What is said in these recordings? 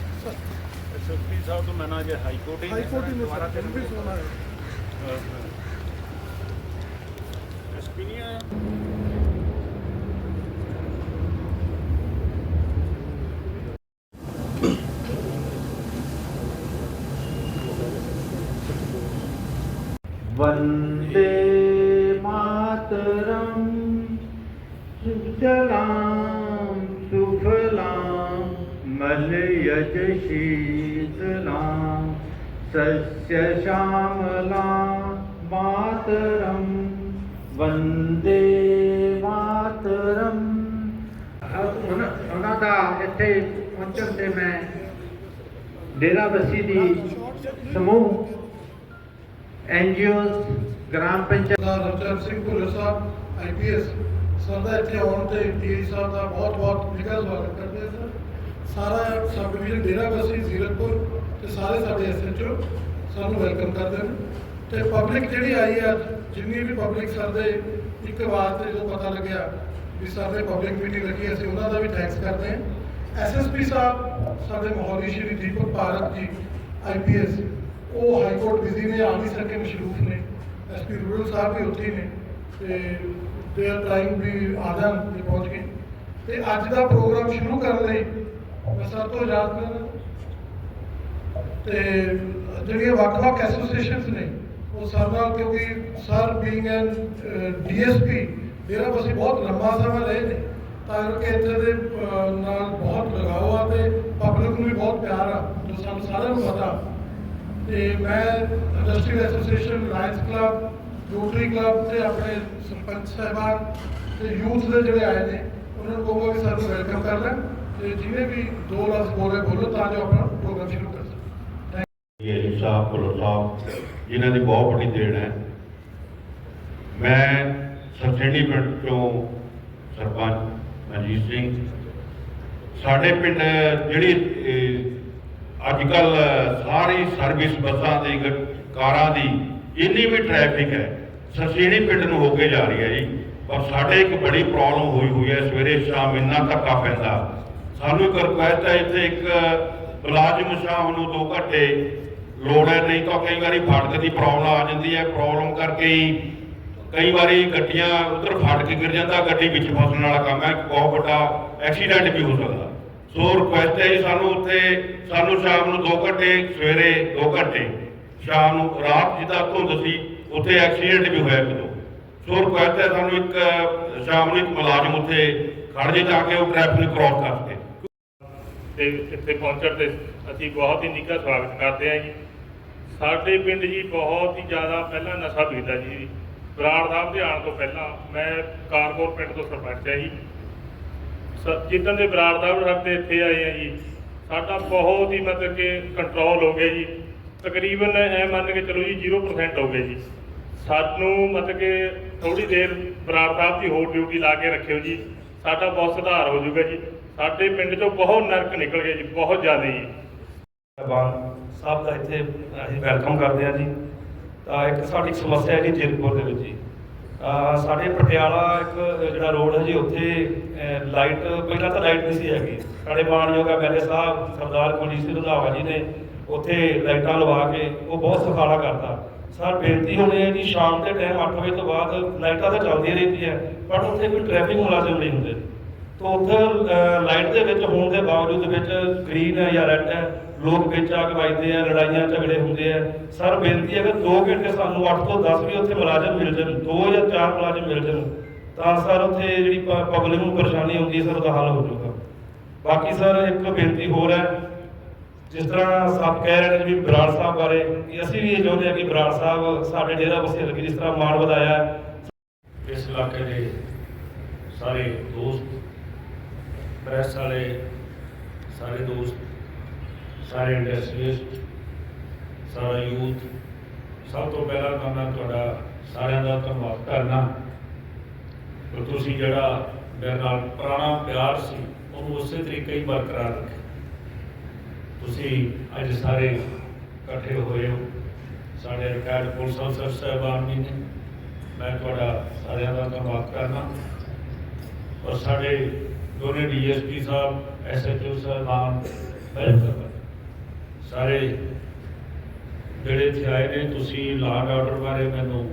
SSP ਸਾਹਿਬ ਤੋਂ ਮੈਂ ਨਾ ਜੇ ਹਾਈ ਕੋਰਟ ਹੀ ਹਾਈ ਕੋਰਟ ਹੀ ਦੁਬਾਰਾ ਸਰ ਵੀ ਸੋਨਾ ਹੈ। ਐਸਪੀ ਨਹੀਂ ਆਇਆ? ਮਲ ਯਜ ਸ਼ੀਤਲਾ ਸਸਯ ਸ਼ਾਮਲਾ ਮਾਤਰਮ ਵੰਦੇ ਮਾਤਰਮ ਉਹਨਾਂ ਦਾ ਇੱਥੇ ਪਹੁੰਚਣ ਤੇ ਮੈਂ ਡੇਰਾ ਬਸੀ ਦੀ ਸਮੂਹ ਐਨਜੀਓਸ ਗ੍ਰਾਮ ਪੰਚਾਇਤ ਦਾ ਰਚਨ ਸਿੰਘ ਭੁੱਲਰ ਸਾਹਿਬ ਆਈਪੀਐਸ ਸਰਦਾ ਇੱਥੇ ਆਉਣ ਤੇ ਟੀ ਸਾਹਿਬ ਦਾ ਬਹੁਤ ਬਹੁਤ ਨਿੱਘਾ ਸਵਾਗਤ ਕਰਦੇ ਹਾਂ ਸਰ ਸਾਰਾ ਸਬ ਡਿਵੀਜ਼ਨ ਡੇਰਾ ਬੱਸੀ ਜ਼ੀਰਕਪੁਰ ਤੇ ਸਾਰੇ ਸਾਡੇ ਐਸਐਚਓ ਸਾਨੂੰ ਵੈਲਕਮ ਕਰਦੇ ਨੇ ਤੇ ਪਬਲਿਕ ਜਿਹੜੀ ਆਈ ਹੈ ਜਿੰਨੀ ਵੀ ਪਬਲਿਕ ਸਾਡੇ ਇੱਕ ਵਾਰ ਤੇ ਜਦੋਂ ਪਤਾ ਲੱਗਿਆ ਵੀ ਸਾਡੇ ਪਬਲਿਕ ਮੀਟਿੰਗ ਲੱਗੀ, ਅਸੀਂ ਉਹਨਾਂ ਦਾ ਵੀ ਥੈਂਕਸ ਕਰਦੇ ਹਾਂ। ਐਸਐਸਪੀ ਸਾਹਿਬ, ਸਾਡੇ ਮਹੌਲੀ ਸ਼੍ਰੀ ਦੀਪਕ ਪਾਰਕ ਜੀ ਆਈਪੀਐਸ ਉਹ ਹਾਈ ਕੋਰਟ ਬਿਜ਼ੀ ਨੇ, ਆ ਨਹੀਂ ਸਕੇ ਮਸ਼ਰੂਫ ਨੇ। ਐਸਪੀ ਰੂਰਲ ਸਾਹਿਬ ਵੀ ਉੱਥੇ ਨੇ, ਤੇ ਦੇ ਟਾਈਮ ਵੀ ਆ ਜਾਣ ਤੇ ਪਹੁੰਚ ਗਏ। ਤੇ ਅੱਜ ਦਾ ਪ੍ਰੋਗਰਾਮ ਸ਼ੁਰੂ ਕਰਨ ਲਈ ਮੈਂ ਤੋਂ ਆਜ਼ਾਦ ਲੈਣਾ ਤੇ ਜਿਹੜੀਆਂ ਵੱਖ-ਵੱਖ ਐਸੋਸੀਏਸ਼ਨਸ ਨੇ, ਉਹ ਸਰ ਨਾਲ ਕਿਉਂਕਿ ਸਰ ਬੀਇੰਗ ਐਨ ਡੀਐਸਪੀ ਮੇਰਾ ਬਸੀ ਬਹੁਤ ਲੰਮਾ ਸਮਾਂ ਰਹੇ ਨੇ। ਤਾਂ ਕਰਕੇ ਇੱਥੇ ਦੇ ਨਾਲ ਬਹੁਤ ਲਗਾਓ ਆ ਤੇ ਪਬਲਿਕ ਨੂੰ ਵੀ ਬਹੁਤ ਪਿਆਰ ਆ, ਜੋ ਸਾਨੂੰ ਸਾਰਿਆਂ ਨੂੰ ਪਤਾ। ਤੇ ਮੈਂ industrial association lions club rotary club ਤੇ ਆਪਣੇ ਸਰਪੰਚ ਸਾਹਿਬਾਨ ਤੇ ਯੂਥ ਦੇ ਜਿਹੜੇ ਆਏ ਨੇ, ਉਹਨਾਂ ਨੂੰ ਕਹੂੰਗਾ ਕਿ ਸਾਨੂੰ ਵੈਲਕਮ ਕਰ ਲੈਣ। ਤੇ ਜਿਹਨੇ ਵੀ ਦੋ ਲਫ਼ਜ਼ ਬੋਲੇ ਬੋਲੋ ਤਾਂ ਜੋ ਆਪਣਾ ਪ੍ਰੋਗਰਾਮ ਸ਼ੁਰੂ ਕਰ ਸਕਣ। ਜੀ ਸਾਹਿਬ ਭੁੱਲਰ ਸਾਹਿਬ ਜਿਨ੍ਹਾਂ ਦੀ ਬਹੁਤ ਵੱਡੀ ਦੇਣ ਹੈ। ਮੈਂ ਸਰਸੇਣੀ ਪਿੰਡ ਤੋਂ ਸਰਪੰਚ ਮਨਜੀਤ ਸਿੰਘ। ਸਾਡੇ ਪਿੰਡ ਜਿਹੜੀ ਅੱਜ ਕੱਲ ਸਾਰੀ ਸਰਵਿਸ ਬੱਸਾਂ ਦੀ, ਗ- ਕਾਰਾਂ ਦੀ ਇੰਨੀ ਵੀ ਟ੍ਰੈਫਿਕ ਹੈ ਸਰਸੇਣੀ ਪਿੰਡ ਨੂੰ ਹੋ ਕੇ ਜਾ ਰਹੀ ਹੈ ਜੀ। ਪਰ ਸਾਡੇ ਇੱਕ ਬੜੀ ਪ੍ਰੋਬਲਮ ਹੋਈ ਹੋਈ ਹੈ, ਸਵੇਰੇ ਸ਼ਾਮ ਇੰਨਾ ਧੱਕਾ ਪੈਂਦਾ। ਸਾਨੂੰ ਇੱਕ ਰਿਕੁਐਸਟ ਹੈ ਇੱਥੇ ਇੱਕ ਮੁਲਾਜ਼ਮ ਸ਼ਾਮ ਨੂੰ ਦੋ ਘੰਟੇ ਲੋੜ ਹੈ, ਨਹੀਂ ਤਾਂ ਕਈ ਵਾਰੀ ਫਾਟਕ ਦੀ ਪ੍ਰੋਬਲਮ ਆ ਜਾਂਦੀ ਹੈ। ਪ੍ਰੋਬਲਮ ਕਰਕੇ ਹੀ ਕਈ ਵਾਰੀ ਗੱਡੀਆਂ ਉਧਰ ਕੇ ਗਿਰ ਜਾਂਦਾ, ਗੱਡੀ ਵਿੱਚ ਫਸਣ ਵਾਲਾ ਕੰਮ ਹੈ। ਬਹੁਤ ਵੱਡਾ ਐਕਸੀਡੈਂਟ ਵੀ ਹੋ ਸਕਦਾ। ਸੋ ਰਿਕੁਐਸਟ ਹੈ ਜੀ ਸਾਨੂੰ ਉੱਥੇ, ਸਾਨੂੰ ਸ਼ਾਮ ਨੂੰ 2 ਘੰਟੇ, ਸਵੇਰੇ 2 ਘੰਟੇ। ਸ਼ਾਮ ਨੂੰ ਰਾਤ ਜਿੱਦਾਂ ਧੁੰਦ ਸੀ, ਉੱਥੇ ਐਕਸੀਡੈਂਟ ਵੀ ਹੋਇਆ ਇੱਕ ਸੋ ਰਿਕੁਐਸਟ ਹੈ ਸਾਨੂੰ ਇੱਕ ਸ਼ਾਮ ਨੂੰ ਇੱਕ ਮੁਲਾਜ਼ਮ ਉੱਥੇ ਖੜ ਜੇ ਜਾ ਕੇ ਉਹ ਟ੍ਰੈਫਿਕ ਨੂੰ ਕ੍ਰਾਸ ਕਰ ਸਕੇ। ਤੇ ਇੱਥੇ ਪਹੁੰਚਣ ਤੇ ਅਸੀਂ ਬਹੁਤ ਹੀ ਨਿੱਘਾ ਸਵਾਗਤ ਕਰਦੇ ਹਾਂ ਜੀ। ਸਾਡੇ ਪਿੰਡ ਜੀ ਬਹੁਤ ਹੀ ਜ਼ਿਆਦਾ ਪਹਿਲਾਂ ਨਸ਼ਾ ਵਿਕਦਾ ਜੀ। ਬਰਾੜ ਸਾਹਿਬ ਦੇ ਆਉਣ ਤੋਂ ਪਹਿਲਾਂ ਮੈਂ ਕਾਰਪੋਰ ਪਿੰਡ ਤੋਂ ਸਰਪੰਚ ਹਾਂ ਜੀ। ਸ- ਜਿੱਦਣ ਦੇ ਬਰਾੜ ਸਾਹਿਬ ਸਾਡੇ ਇੱਥੇ ਆਏ ਆ ਜੀ, ਸਾਡਾ ਬਹੁਤ ਹੀ ਮਤਲਬ ਕਿ ਕੰਟਰੋਲ ਹੋ ਗਿਆ ਜੀ। ਤਕਰੀਬਨ ਐ ਮੰਨ ਕੇ ਚਲੋ ਜੀ 0% ਹੋ ਗਿਆ ਜੀ। ਸਾਨੂੰ ਮਤਲਬ ਕਿ ਥੋੜੀ ਦੇਰ ਬਰਾੜ ਸਾਹਿਬ ਦੀ ਹੋਰ ਡਿਊਟੀ ਲਾ ਕੇ ਰੱਖਿਓ ਜੀ। ਸਾਡਾ ਬਹੁਤ ਸੁਧਾਰ ਹੋ ਜਾਊਗਾ ਜੀ। ਸਾਡੇ ਪਿੰਡ ਚੋਂ ਬਹੁਤ ਨਰਕ ਨਿਕਲ ਗਏ ਜੀ, ਬਹੁਤ ਜ਼ਿਆਦਾ ਜੀ। ਸਾਹਿਬਾਨ ਸਾਹਿਬ ਦਾ ਇੱਥੇ ਅਸੀਂ ਵੈਲਕਮ ਕਰਦੇ ਹਾਂ ਜੀ। ਤਾਂ ਇੱਕ ਸਾਡੀ ਸਮੱਸਿਆ ਹੈ ਜੀ ਜੀਰਪੁਰ ਦੇ ਵਿੱਚ ਜੀ। ਸਾਡੇ ਪਟਿਆਲਾ ਇੱਕ, ਜਿਹੜਾ ਰੋਡ ਹੈ ਜੀ, ਉੱਥੇ ਲਾਈਟ ਪਹਿਲਾਂ ਤਾਂ ਲਾਈਟ ਨਹੀਂ ਸੀ ਹੈਗੀ। ਸਾਡੇ ਮਾਨਯੋਗ ਐਮਐਲਏ ਸਾਹਿਬ, ਸਰਦਾਰ ਕੁਲਜੀਤ ਸਿੰਘ ਰੰਧਾਵਾ ਜੀ ਨੇ ਉੱਥੇ ਲਾਈਟਾਂ ਲਵਾ ਕੇ ਉਹ ਬਹੁਤ ਸੁਖਾਲਾ ਕਰਤਾ। ਸਰ, ਬੇਨਤੀ ਹੋਣੀ ਹੈ ਜੀ, ਸ਼ਾਮ ਦੇ ਟਾਈਮ 8 ਵਜੇ ਤੋਂ ਬਾਅਦ ਲਾਈਟਾਂ ਤਾਂ ਚੱਲਦੀਆਂ ਰਹਿੰਦੀਆਂ, ਪਰ ਉੱਥੇ ਕੋਈ ਟ੍ਰੈਫਿਕ ਮੁਲਾਜ਼ਮ ਨਹੀਂ ਹੁੰਦੇ। ਤੋ ਉੱਥੇ ਲਾਈਟ ਦੇ ਵਿੱਚ ਹੋਣ ਦੇ ਬਾਵਜੂਦ ਵਿੱਚ ਗ੍ਰੀਨ ਹੈ ਜਾਂ ਰੈੱਡ ਹੈ, ਲੋਕ ਵਿੱਚ ਆ ਕੇ ਵੱਜਦੇ ਆ, ਲੜਾਈਆਂ, ਝਗੜੇ ਹੁੰਦੇ ਆ। ਸਰ, ਬੇਨਤੀ ਹੈ ਕਿ 2 ਘੰਟੇ ਸਾਨੂੰ 8 ਤੋਂ 10 ਵੀ ਉੱਥੇ ਮੁਲਾਜ਼ਮ ਮਿਲ ਜਾਣ 2 ਜਾਂ 4 ਮੁਲਾਜ਼ਮ ਮਿਲ ਜਾਣ, ਤਾਂ ਸਰ ਉੱਥੇ ਜਿਹੜੀ ਪਬਲਿਕ ਨੂੰ ਪਰੇਸ਼ਾਨੀ ਹੁੰਦੀ ਹੈ, ਸਰ, ਉਹਦਾ ਹੱਲ ਹੋ ਜਾਊਗਾ। ਬਾਕੀ ਸਰ, ਇੱਕ ਬੇਨਤੀ ਹੋਰ ਹੈ, ਜਿਸ ਤਰ੍ਹਾਂ ਸਭ ਕਹਿ ਰਹੇ ਨੇ ਵੀ ਬਰਾੜ ਸਾਹਿਬ ਬਾਰੇ ਅਸੀਂ ਵੀ ਇਹ ਚਾਹੁੰਦੇ ਹਾਂ ਕਿ ਬਰਾੜ ਸਾਹਿਬ ਸਾਡੇ ਡੇਰਾ ਬਸੇ ਲੱਗੀ ਜਿਸ ਤਰ੍ਹਾਂ ਮਾਣ ਵਧਾਇਆ ਇਸ ਇਲਾਕੇ ਦੇ ਸਾਰੇ ਦੋਸਤ ਪ੍ਰੈਸ ਵਾਲੇ, ਸਾਰੇ ਦੋਸਤ, ਸਾਰੇ ਇੰਡਸਟਰੀਸਟ ਸਾਰਾ ਯੂਥ, ਸਭ ਤੋਂ ਪਹਿਲਾਂ ਤਾਂ ਮੈਂ ਤੁਹਾਡਾ ਸਾਰਿਆਂ ਦਾ ਧੰਨਵਾਦ ਕਰਨਾ ਕਿ ਤੁਸੀਂ ਜਿਹੜਾ ਮੇਰੇ ਨਾਲ ਪੁਰਾਣਾ ਪਿਆਰ ਸੀ, ਉਹਨੂੰ ਉਸੇ ਤਰੀਕੇ ਹੀ ਬਰਕਰਾਰ ਰੱਖਿਆ। ਤੁਸੀਂ ਅੱਜ ਸਾਰੇ ਇਕੱਠੇ ਹੋਏ ਹੋ। ਸਾਡੇ ਰਿਟਾਇਰਡ ਪੁਲਿਸ ਅਫਸਰ ਸਾਹਿਬਾਨ ਵੀ ਨੇ। ਮੈਂ ਤੁਹਾਡਾ ਸਾਰਿਆਂ ਦਾ ਧੰਨਵਾਦ ਕਰਨਾ ਔਰ ਸਾਡੇ ਦੋਨੇ ਡੀਐਸਪੀ ਸਾਹਿਬ, ਐਸਐਚਓ ਸਾਹਿਬਾਨ ਵੈਲਕਮ ਸਾਰੇ ਜਿਹੜੇ ਇੱਥੇ ਆਏ ਨੇ, ਤੁਸੀਂ ਲਾਅ ਐਂਡ ਆਰਡਰ ਬਾਰੇ ਮੈਨੂੰ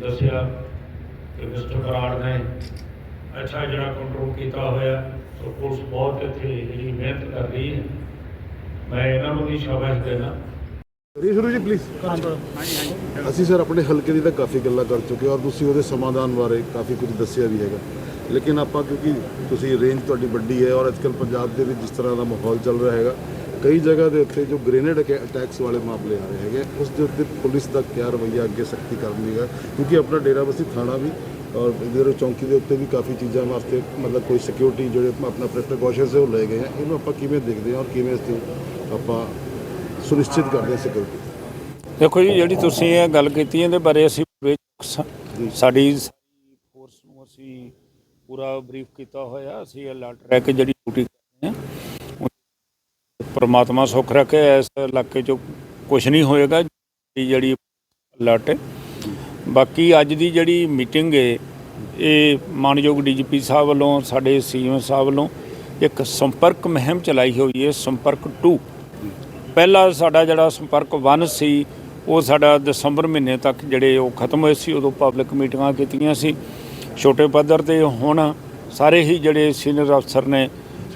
ਦੱਸਿਆ ਕਿ ਮਿਸਟਰ ਬਰਾੜ ਨੇ ਅੱਛਾ ਜਿਹੜਾ ਕੰਟਰੋਲ ਕੀਤਾ ਹੋਇਆ, ਸੋ ਪੁਲਿਸ ਬਹੁਤ ਇੱਥੇ ਜਿਹੜੀ ਮਿਹਨਤ ਕਰ ਰਹੀ ਹੈ। ਮੈਂ ਇਹਨਾਂ ਨੂੰ ਵੀ ਸ਼ਾਬਾਸ਼ ਦੇਣਾ। ਸ਼ੁਰੂ ਜੀ ਪਲੀਜ਼ ਅਸੀਂ ਸਰ ਆਪਣੇ ਹਲਕੇ ਦੀ ਤਾਂ ਕਾਫੀ ਗੱਲਾਂ ਕਰ ਚੁੱਕੇ ਔਰ ਤੁਸੀਂ ਉਹਦੇ ਸਮਾਧਾਨ ਬਾਰੇ ਕਾਫੀ ਕੁਝ ਦੱਸਿਆ ਵੀ ਹੈਗਾ। ਲੇਕਿਨ ਆਪਾਂ ਕਿਉਂਕਿ ਤੁਸੀਂ ਰੇਂਜ ਤੁਹਾਡੀ ਵੱਡੀ ਹੈ ਔਰ ਅੱਜਕੱਲ ਪੰਜਾਬ ਦੇ ਵਿੱਚ ਜਿਸ ਤਰ੍ਹਾਂ ਦਾ ਮਾਹੌਲ ਚੱਲ ਰਿਹਾ ਹੈਗਾ ਕਈ ਜਗ੍ਹਾ ਦੇ ਉੱਤੇ ਜੋ ਗ੍ਰੇਨੇਡ ਅਟੈਕਸ ਵਾਲੇ ਮਾਮਲੇ ਆ ਰਹੇ ਹੈਗੇ ਉਸ ਦੇ ਉੱਤੇ ਪੁਲਿਸ ਦਾ ਕਿਆ ਰਵੱਈਆ ਅੱਗੇ ਸਖਤੀ ਕਰਨੀ ਹੈ ਕਿਉਂਕਿ ਆਪਣਾ ਡੇਰਾਬੱਸੀ ਥਾਣਾ ਵੀ ਔਰ ਇਧਰ ਚੌਂਕੀ ਦੇ ਉੱਤੇ ਵੀ ਕਾਫੀ ਚੀਜ਼ਾਂ ਵਾਸਤੇ ਮਤਲਬ ਕੋਈ ਸਿਕਿਉਰਿਟੀ ਜਿਹੜੇ ਆਪਣਾ ਪ੍ਰਿਕਾਸ਼ਨਸ ਹੈ ਉਹ ਲਏ ਗਏ ਆ ਇਹਨੂੰ ਆਪਾਂ ਕਿਵੇਂ ਦੇਖਦੇ ਹਾਂ ਔਰ ਕਿਵੇਂ ਇਸ ਦੀ ਆਪਾਂ ਸੁਨਿਸ਼ਚਿਤ ਕਰਦੇ ਹਾਂ ਸਿਕਿਉਰਿਟੀ ਦੇਖੋ ਜੀ ਜਿਹੜੀ ਤੁਸੀਂ ਇਹ ਗੱਲ ਕੀਤੀ ਇਹਦੇ ਬਾਰੇ ਅਸੀਂ ਸਾਡੀ ਫੋਰਸ ਨੂੰ ਅਸੀਂ ਪੂਰਾ ਬਰੀਫ ਕੀਤਾ ਹੋਇਆ, ਅਸੀਂ ਅਲਰਟ ਰਹਿ ਕੇ ਜਿਹੜੀ ਡਿਊਟੀ ਕਰਦੇ ਹਾਂ ਪਰਮਾਤਮਾ ਸੁੱਖ ਰੱਖੇ, ਇਸ ਇਲਾਕੇ 'ਚ ਕੁਝ ਨਹੀਂ ਹੋਏਗਾ ਜਿਹੜੀ ਅਲਰਟ ਹੈ। ਬਾਕੀ ਅੱਜ ਦੀ ਜਿਹੜੀ ਮੀਟਿੰਗ ਹੈ, ਇਹ ਮਾਨਯੋਗ ਡੀਜੀਪੀ ਸਾਹਿਬ ਵੱਲੋਂ, ਸਾਡੇ ਸੀਐਮ ਸਾਹਿਬ ਵੱਲੋਂ ਇੱਕ ਸੰਪਰਕ ਮੁਹਿੰਮ ਚਲਾਈ ਹੋਈ ਹੈ, ਸੰਪਰਕ 2 ਪਹਿਲਾ ਸਾਡਾ ਜਿਹੜਾ ਸੰਪਰਕ 1 ਸੀ, ਉਹ ਸਾਡਾ ਦਸੰਬਰ ਮਹੀਨੇ ਤੱਕ ਜਿਹੜੇ ਉਹ ਖਤਮ ਹੋਏ ਸੀ, ਉਦੋਂ ਪਬਲਿਕ ਮੀਟਿੰਗਾਂ ਕੀਤੀਆਂ ਸੀ। ਛੋਟੇ ਪੱਧਰ ਤੇ ਹੁਣ ਸਾਰੇ ਹੀ ਜਿਹੜੇ ਸੀਨੀਅਰ ਅਫਸਰ ਨੇ,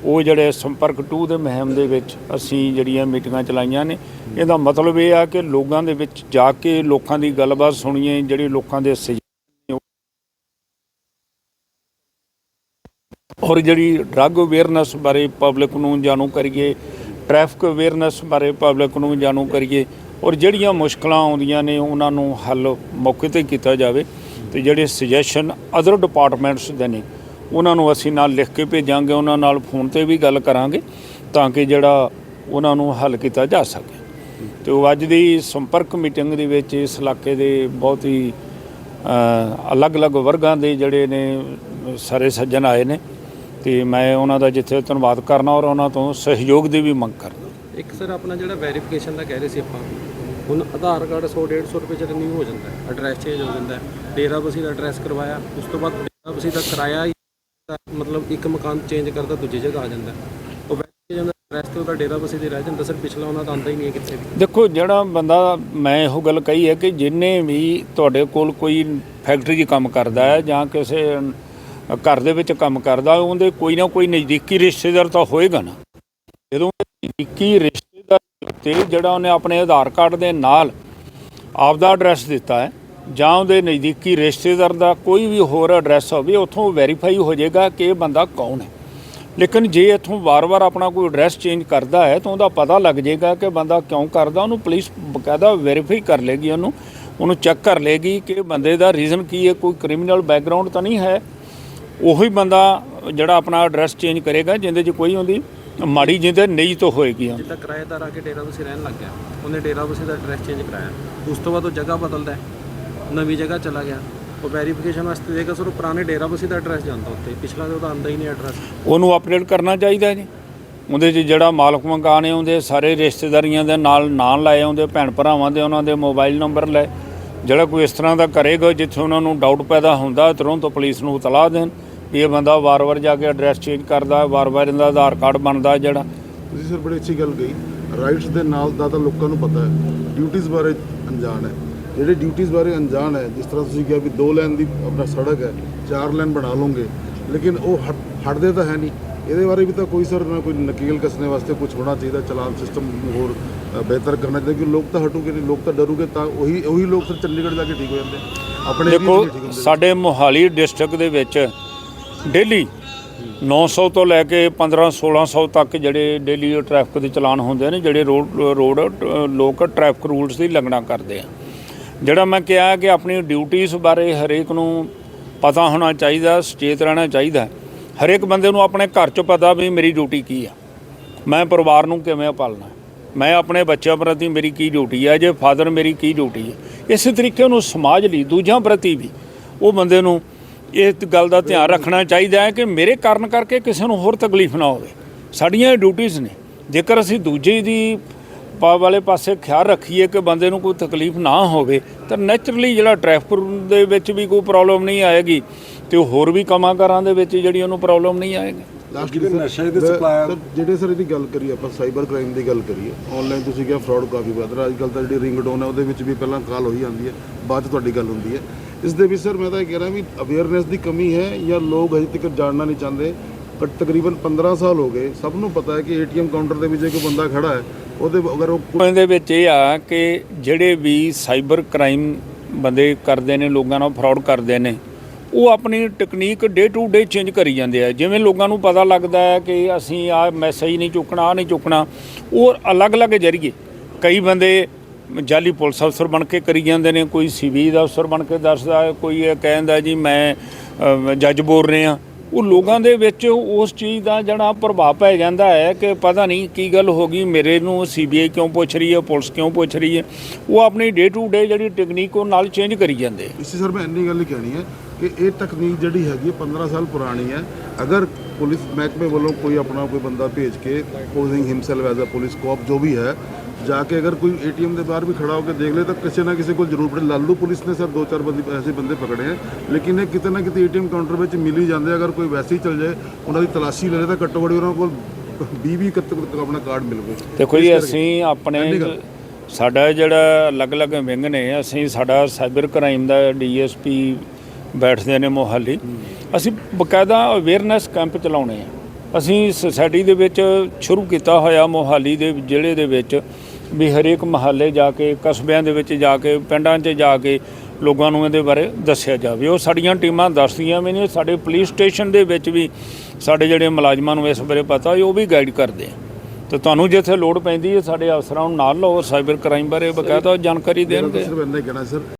ਉਹ ਜਿਹੜੇ ਸੰਪਰਕ 2 ਦੇ ਮੁਹਿੰਮ ਦੇ ਵਿੱਚ ਅਸੀਂ ਜਿਹੜੀਆਂ ਮੀਟਿੰਗਾਂ ਚਲਾਈਆਂ ਨੇ, ਇਹਦਾ ਮਤਲਬ ਇਹ ਆ ਕਿ ਲੋਕਾਂ ਦੇ ਵਿੱਚ ਜਾ ਕੇ ਲੋਕਾਂ ਦੀ ਗੱਲਬਾਤ ਸੁਣੀਏ, ਜਿਹੜੇ ਲੋਕਾਂ ਦੇ ਸੁਝਾਅ ਔਰ ਜਿਹੜੀ ਡਰੱਗ ਅਵੇਅਰਨੈਸ ਬਾਰੇ ਪਬਲਿਕ ਨੂੰ ਜਾਣੂ ਕਰੀਏ, ਟ੍ਰੈਫਿਕ ਅਵੇਅਰਨੈਸ ਬਾਰੇ ਪਬਲਿਕ ਨੂੰ ਜਾਣੂ ਕਰੀਏ, ਔਰ ਜਿਹੜੀਆਂ ਮੁਸ਼ਕਲਾਂ ਆਉਂਦੀਆਂ ਨੇ, ਉਹਨਾਂ ਨੂੰ ਹੱਲ ਮੌਕੇ ਤੇ ਕੀਤਾ ਜਾਵੇ। ਤੇ ਜਿਹੜੇ ਸੁਜੈਸ਼ਨ ਅਦਰ ਡਿਪਾਰਟਮੈਂਟਸ ਦੇ ਨੇ, ਉਹਨਾਂ ਨੂੰ ਅਸੀਂ ਨਾਲ ਲਿਖ ਕੇ ਭੇਜਾਂਗੇ, ਉਹਨਾਂ ਨਾਲ ਫੋਨ ਤੇ ਵੀ ਗੱਲ ਕਰਾਂਗੇ ਤਾਂ ਕਿ ਜਿਹੜਾ ਉਹਨਾਂ ਨੂੰ ਹੱਲ ਕੀਤਾ ਜਾ ਸਕੇ। ਤੇ ਉਹ ਅੱਜ ਦੀ ਸੰਪਰਕ ਮੀਟਿੰਗ ਦੇ ਵਿੱਚ ਇਸ ਇਲਾਕੇ ਦੇ ਬਹੁਤ ਹੀ ਅਲੱਗ-ਅਲੱਗ ਵਰਗਾਂ ਦੇ ਜਿਹੜੇ ਨੇ, ਸਾਰੇ ਸੱਜਣ ਆਏ ਨੇ ਤੇ ਮੈਂ ਉਹਨਾਂ ਦਾ ਜਿੱਥੇ ਧੰਨਵਾਦ ਕਰਨਾ ਔਰ ਉਹਨਾਂ ਤੋਂ ਸਹਿਯੋਗ ਦੀ ਵੀ ਮੰਗ ਕਰਨਾ ਇੱਕ ਸਰ, ਆਪਣਾ ਜਿਹੜਾ ਵੈਰੀਫਿਕੇਸ਼ਨ ਦਾ ਕਹਿ ਰਹੇ ਸੀ ਆਪਾਂ, ਹੁਣ ਆਧਾਰ ਕਾਰਡ 100 150 ਰੁਪਏ ਚ ਰਿਨਿਊ ਹੋ ਜਾਂਦਾ ਐਡਰੈਸ ਚੇਂਜ ਹੋ ਜਾਂਦਾ। ਡੇਰਾ ਬਸੀ ਦਾ ਐਡਰੈਸ ਕਰਵਾਇਆ। ਉਸ ਤੋਂ ਬਾਅਦ ਡੇਰਾ ਬਸੀ ਦਾ ਕਿਰਾਇਆ ਹੀ। ਮਤਲਬ ਇੱਕ ਮਕਾਨ ਚੇਂਜ ਕਰਦਾ, ਦੂਜੀ ਜਗ੍ਹਾ ਆ ਜਾਂਦਾ। ਉਹ ਵੈਸੇ ਜਾਂਦਾ ਐਡਰੈਸ ਤੇ ਉਹਦਾ ਡੇਰਾ ਬਸੀ ਦੇ ਰਹਿ ਜਾਂਦਾ ਸਰ ਪਿਛਲਾ ਉਹਨਾਂ ਦਾ ਆਂਦਾ ਹੀ ਨਹੀਂ ਹੈ ਕਿੱਥੇ ਵੀ। ਦੇਖੋ, ਜਿਹੜਾ ਬੰਦਾ, ਮੈਂ ਇਹੋ ਗੱਲ ਕਹੀ ਹੈ ਕਿ ਜਿੰਨੇ ਵੀ ਤੁਹਾਡੇ ਕੋਲ ਕੋਈ ਫੈਕਟਰੀ 'ਚ ਕੰਮ ਕਰਦਾ ਹੈ ਜਾਂ ਕਿਸੇ ਘਰ ਦੇ ਵਿੱਚ ਕੰਮ ਕਰਦਾ, ਉਹਦੇ ਕੋਈ ਨਾ ਕੋਈ ਨਜ਼ਦੀਕੀ ਰਿਸ਼ਤੇਦਾਰ ਤਾਂ ਹੋਏਗਾ ਨਾ। ਜਦੋਂ ਨਜ਼ਦੀਕੀ ਰਿਸ਼ਤੇਦਾਰ ਤੇ ਜਿਹੜਾ ਉਹਨੇ ਆਪਣੇ ਆਧਾਰ ਕਾਰਡ ਦੇ ਨਾਲ ਆਪਦਾ ਐਡਰੈਸ ਦਿੱਤਾ ਹੈ ਜਾਂ ਉਹਦੇ ਨਜ਼ਦੀਕੀ ਰਿਸ਼ਤੇਦਾਰ ਦਾ ਕੋਈ ਵੀ ਹੋਰ ਐਡਰੈਸ ਹੋਵੇ, ਉੱਥੋਂ ਵੈਰੀਫਾਈ ਹੋ ਜਾਏਗਾ ਕਿ ਇਹ ਬੰਦਾ ਕੌਣ ਹੈ। ਲੇਕਿਨ ਜੇ ਇੱਥੋਂ ਵਾਰ-ਵਾਰ ਆਪਣਾ ਕੋਈ ਐਡਰੈਸ ਚੇਂਜ ਕਰਦਾ ਹੈ, ਤਾਂ ਉਹਦਾ ਪਤਾ ਲੱਗ ਜਾਏਗਾ ਕਿ ਬੰਦਾ ਕਿਉਂ ਕਰਦਾ, ਉਹਨੂੰ ਪੁਲਿਸ ਬਕਾਇਦਾ ਵੈਰੀਫਾਈ ਕਰ ਲੇਗੀ ਉਹਨੂੰ ਉਹਨੂੰ ਚੈੱਕ ਕਰ ਲੇਗੀ ਕਿ ਬੰਦੇ ਦਾ ਰੀਜ਼ਨ ਕੀ ਹੈ, ਕੋਈ ਕ੍ਰਿਮੀਨਲ ਬੈਕਗ੍ਰਾਉਂਡ ਤਾਂ ਨਹੀਂ ਹੈ। ਉਹੀ ਬੰਦਾ ਜਿਹੜਾ ਆਪਣਾ ਐਡਰੈਸ ਚੇਂਜ ਕਰੇਗਾ ਜਿੰਦੇ 'ਚ ਕੋਈ ਉਹਦੀ ਮਾੜੀ ਜਿੰਦੇ ਨਹੀਂ ਤੋਂ ਹੋਏਗੀ ਜਿੱਦਾਂ ਕਿਰਾਏਦਾਰ ਆ ਕੇ ਡੇਰਾ ਬਸੀ ਰਹਿਣ ਲੱਗ ਗਿਆ, ਉਹਨੇ ਡੇਰਾ ਬਸੀ ਦਾ ਐਡਰੈਸ ਚੇਂਜ ਕਰਾਇਆ। ਉਸ ਤੋਂ ਬਾਅਦ ਉਹ ਜਗ੍ਹਾ ਬਦਲਦਾ ਹੈ। ਨਵੀਂ ਜਗ੍ਹਾ ਚਲਾ ਗਿਆ। ਉਹ ਵੈਰੀਫਿਕੇਸ਼ਨ ਵਾਸਤੇ ਦੇਗਾ ਸਰ ਉਹ ਪੁਰਾਣੇ ਡੇਰਾ ਬਸੀ ਦਾ ਐਡਰੈਸ ਜਾਂਦਾ ਉੱਤੇ ਪਿਛਲਾ ਤੇ ਉਹਦਾ ਆਂਦਾ ਹੀ ਨਹੀਂ ਐਡਰੈਸ ਉਹਨੂੰ ਅਪਡੇਟ ਕਰਨਾ ਚਾਹੀਦਾ ਜੀ। ਉਹਦੇ 'ਚ ਜਿਹੜਾ ਮਾਲਕ ਮਕਾਨ ਹੈ ਉਹਦੇ ਸਾਰੇ ਰਿਸ਼ਤੇਦਾਰੀਆਂ ਦੇ ਨਾਲ ਨਾਂ ਲਾਏ ਉਹਦੇ ਭੈਣ ਭਰਾਵਾਂ ਦੇ ਉਹਨਾਂ ਦੇ ਮੋਬਾਈਲ ਨੰਬਰ ਲੈ। ਜਿਹੜਾ ਕੋਈ ਇਸ ਤਰ੍ਹਾਂ ਦਾ ਕਰੇਗਾ ਜਿੱਥੇ ਉਹਨਾਂ ਨੂੰ ਡਾਊਟ ਪੈਦਾ ਹੁੰਦਾ ਤੁਰੰਤ ਪੁਲਿਸ ਨੂੰ ਇਤਲਾਹ ਦੇਣ ਵੀ ਇਹ ਬੰਦਾ ਵਾਰ-ਵਾਰ ਜਾ ਕੇ ਐਡਰੈਸ ਚੇਂਜ ਕਰਦਾ ਵਾਰ-ਵਾਰ ਇਹਦਾ ਆਧਾਰ ਕਾਰਡ ਬਣਦਾ ਜਿਹੜਾ। ਤੁਸੀਂ ਸਰ ਬੜੀ ਅੱਛੀ ਗੱਲ ਕਹੀ। ਰਾਈਟਸ ਦੇ ਨਾਲ ਦਾ ਤਾਂ ਲੋਕਾਂ ਨੂੰ ਪਤਾ ਹੈ। ਡਿਊਟੀਆਂ ਬਾਰੇ ਅਣਜਾਣ ਹੈ। ਜਿਹੜੇ ਡਿਊਟੀਆਂ ਬਾਰੇ ਅਣਜਾਣ ਹੈ ਜਿਸ ਤਰ੍ਹਾਂ ਤੁਸੀਂ ਕਿਹਾ ਵੀ ਦੋ ਲਾਈਨ ਦੀ ਆਪਣਾ ਸੜਕ ਹੈ ਚਾਰ ਲਾਈਨ ਬਣਾ ਲਓਗੇ ਲੇਕਿਨ ਉਹ ਹਟ- ਹਟਦੇ ਤਾਂ ਹੈ ਨਹੀਂ। ਇਹਦੇ ਬਾਰੇ ਵੀ ਤਾਂ ਕੋਈ ਸਰ ਨਾ ਕੋਈ ਨਕੀਲ ਕਸਣੇ ਵਾਸਤੇ ਕੁਝ ਹੋਣਾ ਚਾਹੀਦਾ ਚਲਾਨ ਸਿਸਟਮ ਹੋਰ ਬਿਹਤਰ ਕਰਨਾ ਚਾਹੀਦਾ ਕਿ ਲੋਕ ਤਾਂ ਹਟੂਗੇ ਨਹੀਂ ਲੋਕ ਤਾਂ ਡਰੂਗੇ ਤਾਂ ਉਹੀ ਉਹੀ ਲੋਕ ਫਿਰ ਚੰਡੀਗੜ੍ਹ ਜਾ ਕੇ ਠੀਕ ਹੋ ਜਾਂਦੇ ਆਪਣੇ ਦੇਖੋ ਸਾਡੇ ਮੋਹਾਲੀ ਡਿਸਟ੍ਰਿਕਟ ਦੇ ਵਿੱਚ ਡੇਲੀ 900 ਤੋਂ ਲੈ ਕੇ 15 1600 ਤੱਕ ਜਿਹੜੇ ਡੇਲੀ ਟ੍ਰੈਫਿਕ ਦੇ ਚਲਾਨ ਹੁੰਦੇ ਨੇ ਜਿਹੜੇ ਰੋਡ ਰੋਡ ਲੋਕ ਟ੍ਰੈਫਿਕ ਰੂਲਸ ਦੀ ਲੰਘਣਾ ਕਰਦੇ ਆ। ਜਿਹੜਾ ਮੈਂ ਕਿਹਾ ਕਿ ਆਪਣੀ ਡਿਊਟੀਆਂ ਬਾਰੇ ਹਰੇਕ ਨੂੰ ਪਤਾ ਹੋਣਾ ਚਾਹੀਦਾ, ਸੁਚੇਤ ਰਹਿਣਾ ਚਾਹੀਦਾ ਹਰੇਕ ਬੰਦੇ ਨੂੰ ਆਪਣੇ ਘਰ 'ਚ ਪਤਾ ਵੀ ਮੇਰੀ ਡਿਊਟੀ ਕੀ ਆ। ਮੈਂ ਪਰਿਵਾਰ ਨੂੰ ਕਿਵੇਂ ਪਾਲਣਾ ਮੈਂ ਆਪਣੇ ਬੱਚਿਆਂ ਪ੍ਰਤੀ ਮੇਰੀ ਕੀ ਡਿਊਟੀ ਹੈ ਜੇ ਫਾਦਰ ਮੇਰੀ ਕੀ ਡਿਊਟੀ ਹੈ ਇਸੇ ਤਰੀਕੇ ਨੂੰ ਸਮਾਜ ਲਈ ਦੂਜਿਆਂ ਪ੍ਰਤੀ ਵੀ ਉਹ ਬੰਦੇ ਨੂੰ ਇਸ ਗੱਲ ਦਾ ਧਿਆਨ ਰੱਖਣਾ ਚਾਹੀਦਾ ਹੈ ਕਿ ਮੇਰੇ ਕਾਰਨ ਕਰਕੇ ਕਿਸੇ ਨੂੰ ਹੋਰ ਤਕਲੀਫ ਨਾ ਹੋਵੇ। ਸਾਡੀਆਂ ਇਹ ਡਿਊਟੀਆਂ ਨੇ। ਜੇਕਰ ਅਸੀਂ ਦੂਜੇ ਦੀ ਪਾ ਵਾਲੇ ਪਾਸੇ ਖਿਆਲ ਰੱਖੀਏ ਕਿ ਬੰਦੇ ਨੂੰ ਕੋਈ ਤਕਲੀਫ ਨਾ ਹੋਵੇ ਤਾਂ ਨੇਚਰਲੀ ਜਿਹੜਾ ਟ੍ਰੈਫਿਕ ਦੇ ਵਿੱਚ ਵੀ ਕੋਈ ਪ੍ਰੋਬਲਮ ਨਹੀਂ ਆਏਗੀ ਤੇ ਹੋਰ ਵੀ ਕੰਮਾਂ ਕਾਰਾਂ ਦੇ ਵਿੱਚ ਜਿਹੜੀ ਉਹਨੂੰ ਪ੍ਰੋਬਲਮ ਨਹੀਂ ਆਏਗੀ। ਲਾਸਟ ਨਸ਼ੇ ਦੇ ਸਪਲਾਇਰ ਜਿਹੜੇ ਸਰ ਇਹਦੀ ਗੱਲ ਕਰੀਏ ਆਪਾਂ ਸਾਈਬਰ ਕ੍ਰਾਈਮ ਦੀ ਗੱਲ ਕਰੀਏ ਆਨਲਾਈਨ ਤੁਸੀਂ ਕਿਹਾ ਫਰਾਡ ਕਾਫੀ ਵੱਧ ਰਿਹਾ ਅੱਜ ਕੱਲ੍ਹ ਤਾਂ ਜਿਹੜੀ ਰਿੰਗ ਟੋਨ ਹੈ ਉਹਦੇ ਵਿੱਚ ਵੀ ਪਹਿਲਾਂ ਕਾਲ ਹੋਈ ਜਾਂਦੀ ਹੈ ਬਾਅਦ 'ਚ ਤੁਹਾਡੀ ਗੱਲ ਹੁੰਦੀ ਹੈ। ਇਸ ਦੇ ਵਿੱਚ ਸਰ ਮੈਂ ਤਾਂ ਇਹ ਕਹਿ ਰਿਹਾ ਵੀ ਅਵੇਅਰਨੈਸ ਦੀ ਕਮੀ ਹੈ ਜਾਂ ਲੋਕ ਹਜੇ ਤੱਕ ਜਾਣਨਾ ਨਹੀਂ ਚਾਹੁੰਦੇ ਪਰ ਤਕਰੀਬਨ 15 ਸਾਲ ਹੋ ਗਏ ਸਭ ਨੂੰ ਪਤਾ ਹੈ ਕਿ ਏਟੀਐਮ ਕਾਊਂਟਰ ਦੇ ਵਿੱਚ ਜੇ ਕੋਈ ਬੰਦਾ ਖੜਾ ਹੈ ਉਹਦੇ ਅਗਰ ਉਹ ਇਹਦੇ ਵਿੱਚ ਇਹ ਆ ਕਿ ਜਿਹੜੇ ਵੀ ਸਾਈਬਰ ਕ੍ਰਾਈਮ ਬੰਦੇ ਕਰਦੇ ਨੇ, ਲੋਕਾਂ ਨਾਲ ਫਰਾਡ ਕਰਦੇ ਨੇ, ਉਹ ਆਪਣੀ technique day to day change ਕਰੀ ਜਾਂਦੇ ਆ। ਜਿਵੇਂ ਲੋਕਾਂ ਨੂੰ ਪਤਾ ਲੱਗਦਾ ਹੈ ਕਿ ਅਸੀਂ ਆ ਮੈਸੇਜ ਨਹੀਂ ਚੁੱਕਣਾ ਆ ਨਹੀਂ ਚੁੱਕਣਾ, ਉਹ ਅਲੱਗ-ਅਲੱਗ ਜਰੀਏ ਕਈ ਬੰਦੇ ਜਾਲੀ ਪੁਲਿਸ ਅਫਸਰ ਬਣ ਕੇ ਕਰੀ ਜਾਂਦੇ ਨੇ, ਕੋਈ ਸਿਵੀ ਦਾ ਅਫਸਰ ਬਣ ਕੇ ਦੱਸਦਾ ਕੋਈ ਇਹ ਕਹਿੰਦਾ ਜੀ, ਮੈਂ ਜੱਜ ਬੋਲ ਰਿਹਾ। ਉਹ ਲੋਕਾਂ ਦੇ ਵਿੱਚ ਉਸ ਚੀਜ਼ ਦਾ ਜਿਹੜਾ ਪ੍ਰਭਾਵ ਪੈ ਜਾਂਦਾ ਹੈ ਕਿ ਪਤਾ ਨਹੀਂ ਕੀ ਗੱਲ ਹੋ ਗਈ, ਮੇਰੇ ਨੂੰ ਸੀਬੀਆਈ ਕਿਉਂ ਪੁੱਛ ਰਹੀ ਹੈ, ਪੁਲਿਸ ਕਿਉਂ ਪੁੱਛ ਰਹੀ ਹੈ, ਉਹ ਆਪਣੀ ਡੇ ਟੂ ਡੇ ਜਿਹੜੀ ਟੈਕਨੀਕ ਉਹ ਨਾਲ ਚੇਂਜ ਕਰੀ ਜਾਂਦੇ ਆ। ਸਰ ਮੈਂ ਇੰਨੀ ਗੱਲ ਹੀ ਕਹਿਣੀ ਹੈ ਕਿ ਇਹ ਤਕਨੀਕ ਜਿਹੜੀ ਹੈਗੀ ਹੈ 15 ਸਾਲ ਪੁਰਾਣੀ ਹੈ। ਅਗਰ ਪੁਲਿਸ ਮਹਿਕਮੇ ਵੱਲੋਂ ਕੋਈ ਆਪਣਾ ਕੋਈ ਬੰਦਾ ਭੇਜ ਕੇ posing himself as a police cop ਜੋ ਵੀ ਹੈ ਜਾ ਕੇ ਅਗਰ ਕੋਈ ਏਟੀਐਮ ਦੇ ਬਾਹਰ ਵੀ ਖੜਾ ਹੋ ਕੇ ਦੇਖ ਲੇ ਤਾਂ ਕਿਸੇ ਨਾ ਕਿਸੇ ਕੋਲ ਜ਼ਰੂਰ ਪੜੇ ਲਾਲੂ ਪੁਲਿਸ ਨੇ ਸਰ ਦੋ ਚਾਰ ਬੰਦੇ ਐਸੇ ਬੰਦੇ ਪਕੜੇ ਹੈ ਲੇਕਿਨ ਇਹ ਕਿਤੇ ਨਾ ਕਿਤੇ ਏਟੀਐਮ ਕਾਊਂਟਰ ਵਿੱਚ ਮਿਲ ਹੀ ਜਾਂਦੇ ਅਗਰ ਕੋਈ ਵੈਸੇ ਹੀ ਚੱਲ ਜਾਏ ਉਹਨਾਂ ਦੀ ਤਲਾਸ਼ੀ ਲੈ ਲੇ ਤਾਂ ਘੱਟੋ ਘੱਟ ਉਹਨਾਂ ਕੋਲ 20 20 ਕੱਤ ਆਪਣਾ ਕਾਰਡ ਮਿਲ ਗਏ ਦੇਖੋ ਜੀ ਅਸੀਂ ਆਪਣੇ ਸਾਡਾ ਜਿਹੜਾ ਅਲੱਗ-ਅਲੱਗ ਵਿੰਗ ਨੇ ਅਸੀਂ ਸਾਡਾ ਸਾਈਬਰ ਕ੍ਰਾਈਮ ਦਾ ਡੀਐਸਪੀ ਬੈਠਦੇ ਨੇ ਮੋਹਾਲੀ ਅਸੀਂ ਬਕਾਇਦਾ ਅਵੇਅਰਨੈਸ ਕੈਂਪ ਚਲਾਉਣੇ ਆ ਅਸੀਂ ਸੁਸਾਇਟੀ ਦੇ ਵਿੱਚ ਸ਼ੁਰੂ ਕੀਤਾ ਹੋਇਆ ਮੋਹਾਲੀ ਦੇ ਜ਼ਿਲ੍ਹੇ ਦੇ ਵਿੱਚ ਵੀ ਹਰੇਕ ਮਹੱਲੇ ਜਾ ਕੇ ਕਸਬਿਆਂ ਦੇ ਵਿੱਚ ਜਾ ਕੇ ਪਿੰਡਾਂ 'ਚ ਜਾ ਕੇ ਲੋਕਾਂ ਨੂੰ ਇਹਦੇ ਬਾਰੇ ਦੱਸਿਆ ਜਾਵੇ। ਉਹ ਸਾਡੀਆਂ ਟੀਮਾਂ ਦੱਸਦੀਆਂ ਵੀ ਨੇ ਸਾਡੇ ਪੁਲਿਸ ਸਟੇਸ਼ਨ ਦੇ ਵਿੱਚ ਵੀ ਸਾਡੇ ਜਿਹੜੇ ਮੁਲਾਜ਼ਮਾਂ ਨੂੰ ਇਸ ਬਾਰੇ ਪਤਾ ਉਹ ਵੀ ਗਾਈਡ ਕਰਦੇ ਆ। ਤੇ ਤੁਹਾਨੂੰ ਜਿੱਥੇ ਲੋੜ ਪੈਂਦੀ ਹੈ ਸਾਡੇ ਅਫਸਰਾਂ ਨੂੰ ਨਾਲ ਲਓ ਸਾਈਬਰ ਕ੍ਰਾਈਮ ਬਾਰੇ ਬਕਾਇਦਾ ਜਾਣਕਾਰੀ ਦੇਣਗੇ। ਕਹਿਣਾ ਸਰ।